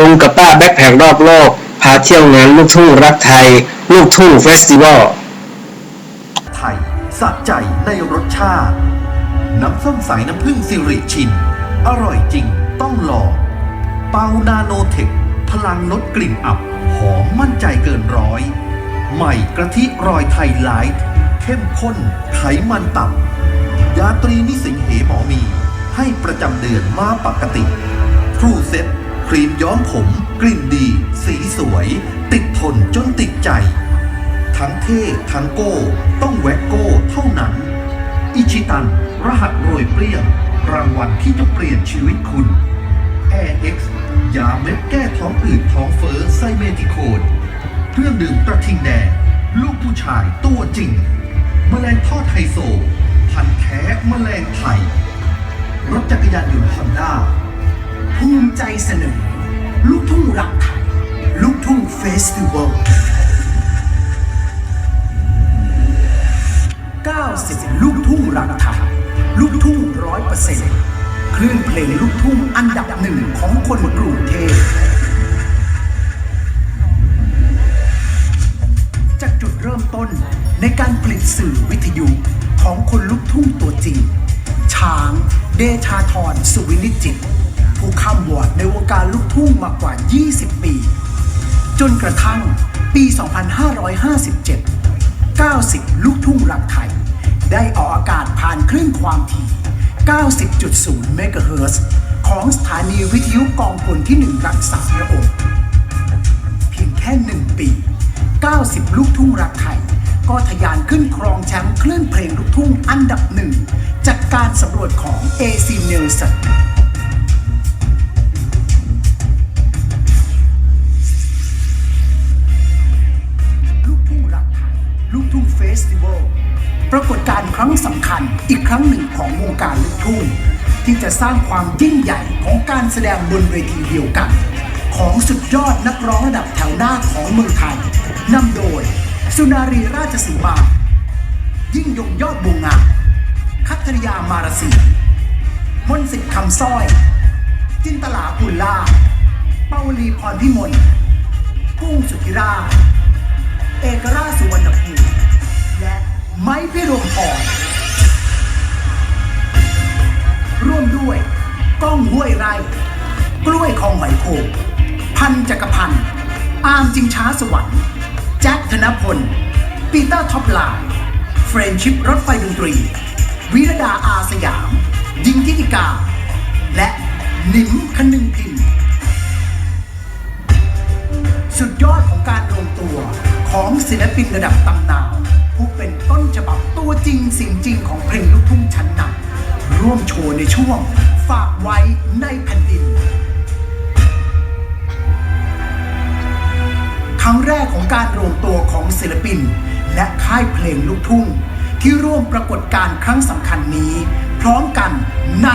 ลุงกับป้าแบ็คแพครอบโลก พาเที่ยวงานลูกทุ่งรักไทย ลูกทุ่งเฟสติวัลไทยสะใจในรสชาติ น้ำส้มสายน้ำผึ้งสิริชิน อร่อยจริงต้องลองเปานาโนเทค พลังลดกลิ่นอับ หอมมั่นใจเกินร้อย ใหม่กะทิรอยไทยไลท์เข้มข้นไขมันต่ำยาตรีนิสิงเหหมอมี ให้ประจำเดือนมาปกติทรูเซ็ต รีมย้อมผม กลิ่นดี สีสวย ติดทนจนติดใจ ทั้งเท่ทั้งโก้ ต้องแวกโก้เท่านั้น อิชิตัน รหัสโรยเปรี้ยง รางวัลที่จะเปลี่ยนชีวิตคุณ Air X ยาเม็ดแก้ท้องอืดท้องเฟ้อไซเมติโคนเครื่องดื่มกระทิงแดงลูกผู้ชายตัวจริง แมลงทอดไฮโซ พันแท้แมลงไทยรถจักรยานยนต์ฮอนด้า ภูมิใจเสนอ ลูกทุ่งรักไทย ลูกทุ่งเฟสติวัล90 ลูกทุ่งรักไทย ลูกทุ่งร้อยเปอร์เซ็นต์คลื่นเพลงลูกทุ่งอันดับหนึ่งของคนกรุงเทพจากจุดเริ่มต้นในการผลิตสื่อวิทยุของคนลูกทุ่งตัวจริง ช้าง เดชาธรสุวินิจจิต ผู้ข้ามวอดในวงการลูกทุ่งมากว่า 20 ปี จนกระทั่งปี 2557 90 ลูกทุ่งรักไทย ได้ออกอากาศผ่านคลื่นความถี่ 90.0 เมกะเฮิรตซ์ของสถานีวิทยุกองพลที่ 1 รักษาพระองค์เพียงแค่หนึ่งปี 90 ลูกทุ่งรักไทย ก็ทะยานขึ้นครองแชมป์คลื่นเพลงลูกทุ่งอันดับหนึ่งจากการสำรวจของ AC Nielsen สติวัลปรากฏการณ์ครั้งสำคัญอีกครั้งหนึ่งของวงการลูกทุ่งที่จะสร้างความยิ่งใหญ่ของการแสดงบนเวทีเดียวกัน ของสุดยอดนักร้องระดับแถวหน้าของเมืองไทยนำโดย สุนารีราชสีมา ยิ่งยงยอดบวงงาคัตริยามารสีมนสิทธิ์คำสร้อย จินตลาปุลลาเปาลีพรพิมลกุ้งสุธิรา เอกราชสุวรรณภูมิ และไม้พิรมพรร่วมด้วย ก้องห้วยไร่ กล้วยคองไหมโคงพันจักรพันธ์อามจิงช้าสวรรค์แจ็คธนพล ปีเตอร์ท็อปไลน์เฟรนชิพรถไฟดนตรี วิรดาอาสยาม ยิงทิติกา และหนิมคนึงพินสุดยอดของการรวมตัวของศิลปินระดับตำนาน ริงสิ่งจริงของเพลงลูกทุ่งชั้นนำร่วมโชว์ในช่วง ฝากไว้ในแผ่นดิน ครั้งแรกของการรวมตัวของศิลปิน และค่ายเพลงลูกทุ่ง ที่ร่วมปรากฏการณ์ครั้งสำคัญนี้ พร้อมกันใน